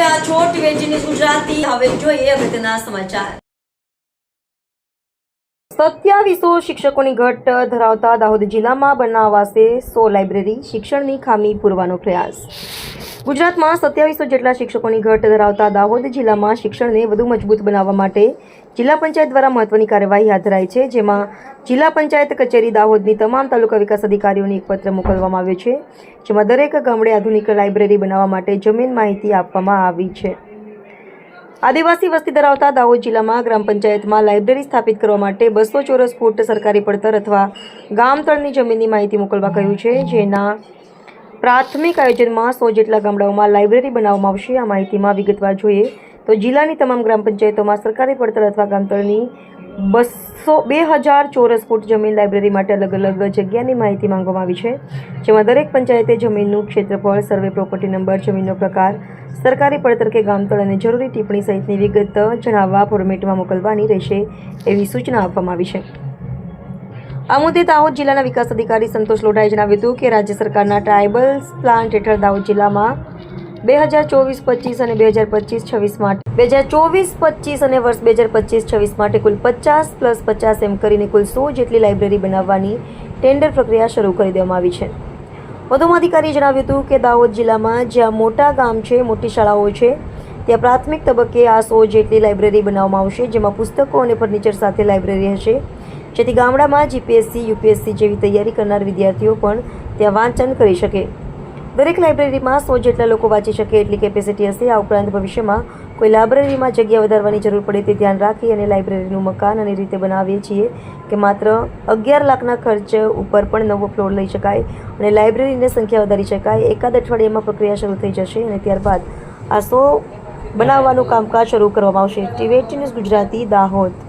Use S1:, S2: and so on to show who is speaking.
S1: રહ્યા છો ટીવેન્ટી હવે જોઈએ સત્યાવીસો શિક્ષકોની ઘટ ધરાવતા દાહોદ જિલ્લામાં બનાવાશે સો લાઇબ્રેરી, શિક્ષણની ખામી પૂરવાનો પ્રયાસ. ગુજરાતમાં સત્યાવીસો જેટલા શિક્ષકોની ઘટ ધરાવતા દાહોદ જિલ્લામાં શિક્ષણને વધુ મજબૂત બનાવવા માટે જિલ્લા પંચાયત દ્વારા મહત્વની કાર્યવાહી હાથ ધરાઈ છે, જેમાં જિલ્લા પંચાયત કચેરી દાહોદની તમામ તાલુકા વિકાસ અધિકારીઓને એક પત્ર મોકલવામાં આવ્યો છે, જેમાં દરેક ગામડે આધુનિક લાઇબ્રેરી બનાવવા માટે જમીન માહિતી આપવામાં આવી છે. આદિવાસી વસ્તી ધરાવતા દાહોદ જિલ્લામાં ગ્રામ પંચાયતમાં લાઇબ્રેરી સ્થાપિત કરવા માટે બસો ચોરસ ફૂટ સરકારી પડતર અથવા ગામ તળની જમીનની માહિતી મોકલવા કહ્યું છે, જેના પ્રાથમિક આયોજનમાં સો જેટલા ગામડાઓમાં લાઇબ્રેરી બનાવવામાં આવશે. આ માહિતીમાં વિગતવાર જોઈએ તો જિલ્લાની તમામ ગ્રામ પંચાયતોમાં સરકારી પડતર અથવા ગામતળની બસો બે હજાર ચોરસ ફૂટ જમીન લાઇબ્રેરી માટે અલગ અલગ જગ્યાની માહિતી માંગવામાં આવી છે. જેમાં દરેક પંચાયતે જમીનનું ક્ષેત્રફળ, સર્વે પ્રોપર્ટી નંબર, જમીનનો પ્રકાર, સરકારી પડતર કે ગામતળ અને જરૂરી ટિપ્પણી સહિતની વિગત જણાવવા ફોર્મેટમાં મોકલવાની રહેશે એવી સૂચના આપવામાં આવી છે. આ મુદ્દે દાહોદ જિલ્લાના વિકાસ અધિકારી સંતોષ લોઢાએ જણાવ્યું હતું કે રાજ્ય સરકારના ટ્રાયબલ્સ પ્લાન્ટ હેઠળ દાહોદ જિલ્લામાં બે હજાર ચોવીસ પચીસ અને બે હજાર પચીસ છવ્વીસ માટે બે હજાર ચોવીસ પચીસ અને વર્ષ બે હજાર પચીસ છવ્વીસ માટે કુલ પચાસ પ્લસ પચાસ એમ કરીને કુલ સો જેટલી લાઇબ્રેરી બનાવવાની ટેન્ડર પ્રક્રિયા શરૂ કરી દેવામાં આવી છે. વધુમાં અધિકારીએ જણાવ્યું હતું કે દાહોદ જિલ્લામાં જ્યાં મોટા ગામ છે, મોટી શાળાઓ છે, ત્યાં પ્રાથમિક તબક્કે આ સો જેટલી લાઇબ્રેરી બનાવવામાં આવશે, જેમાં પુસ્તકો અને ફર્નિચર સાથે લાઇબ્રેરી હશે. જેથી ગામડામાં જીપીએસસી, યુપીએસસી જેવી તૈયારી કરનાર વિદ્યાર્થીઓ પણ ત્યાં વાંચન કરી શકે. દરેક લાઇબ્રેરીમાં સો જેટલા લોકો વાંચી શકે એટલી કેપેસિટી હશે. આ ઉપરાંત ભવિષ્યમાં કોઈ લાઇબ્રેરીમાં જગ્યા વધારવાની જરૂર પડે તે ધ્યાન રાખી અને લાઇબ્રેરીનું મકાન અને રીતે બનાવીએ છીએ કે માત્ર અગિયાર લાખના ખર્ચ ઉપર પણ નવો ફ્લોર લઈ શકાય અને લાઇબ્રેરીની સંખ્યા વધારી શકાય. એકાદ અઠવાડિયામાં પ્રક્રિયા શરૂ થઈ જશે અને ત્યારબાદ આ સો બનાવવાનું કામકાજ શરૂ કરવામાં આવશે. ટીવેટી ન્યૂઝ ગુજરાતી, દાહોદ.